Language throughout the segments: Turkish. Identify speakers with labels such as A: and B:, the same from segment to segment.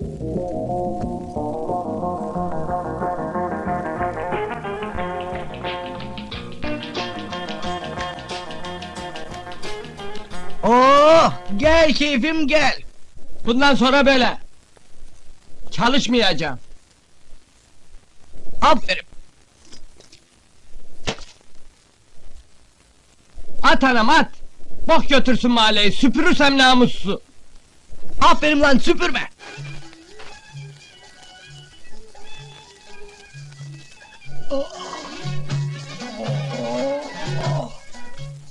A: Oo, gel keyfim gel.
B: Bundan sonra böyle. Çalışmayacağım.
A: Aferin.
B: At anam at. Bok götürsün mahalleyi, süpürürsem namussu.
A: Aferin lan süpürme.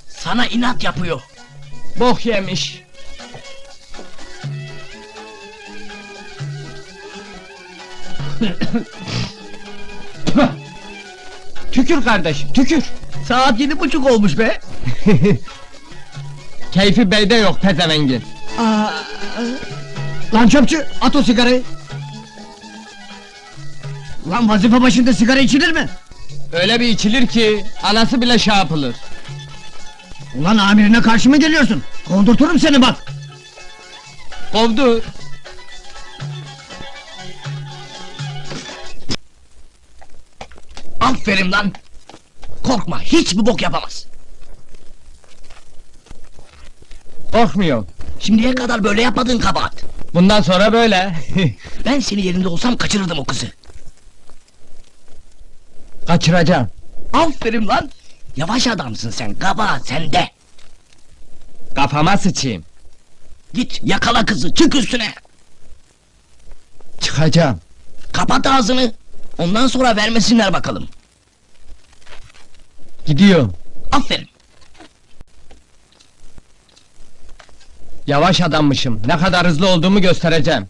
A: Sana inat yapıyor.
B: Bok yemiş. tükür kardeşim, tükür.
A: Saat yedi buçuk olmuş be.
B: Keyfi beyde yok pezevengin.
A: Aa, lan çöpçü at o sigarayı. Lan vazife başında sigara içilir mi?
B: Öyle bir içilir ki, anası bile şey yapılır.
A: Ulan amirine karşı mı geliyorsun? Kovdurturum seni bak.
B: Kovdu.
A: Aferin lan. Korkma hiçbir bok yapamaz.
B: Korkmuyorum.
A: Şimdiye kadar böyle yapmadığın kabahat.
B: Bundan sonra böyle.
A: Ben senin yerinde olsam kaçırırdım o kızı.
B: Kaçıracağım.
A: Aferin lan. Yavaş adamsın sen kabahat sende.
B: Kafama sıçayım.
A: Git yakala kızı çık üstüne.
B: Çıkacağım.
A: Kapat ağzını. Ondan sonra vermesinler bakalım.
B: Gidiyorum.
A: Aferin.
B: Yavaş adammışım. Ne kadar hızlı olduğumu göstereceğim.